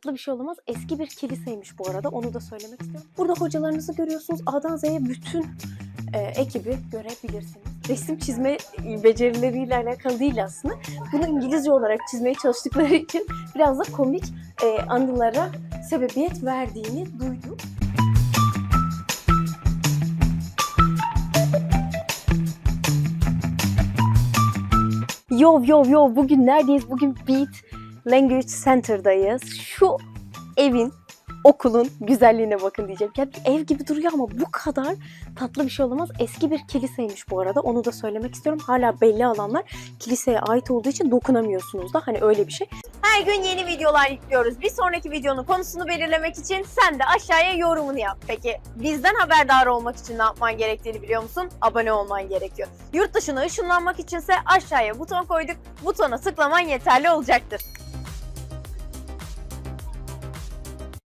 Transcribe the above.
tatlı bir şey olamaz. Eski bir kiliseymiş bu arada. Onu da söylemek istiyorum. Burada hocalarınızı görüyorsunuz. A'dan Z'ye bütün e, ekibi görebilirsiniz. Resim çizme becerileriyle alakalı değil aslında. Bunu İngilizce olarak çizmeye çalıştıkları için biraz da komik e, anılara sebebiyet verdiğini duydum. Yo yo yo bugün neredeyiz? Bugün Beat Language Center'dayız. Şu evin okulun güzelliğine bakın diyeceğim. Ya bir ev gibi duruyor ama bu kadar tatlı bir şey olamaz. Eski bir kiliseymiş bu arada. Onu da söylemek istiyorum. Hala belli alanlar kiliseye ait olduğu için dokunamıyorsunuz da. Hani öyle bir şey. Her gün yeni videolar yüklüyoruz. Bir sonraki videonun konusunu belirlemek için sen de aşağıya yorumunu yap. Peki bizden haberdar olmak için ne yapman gerektiğini biliyor musun? Abone olman gerekiyor. Yurt dışına ışınlanmak içinse aşağıya buton koyduk. Butona tıklaman yeterli olacaktır.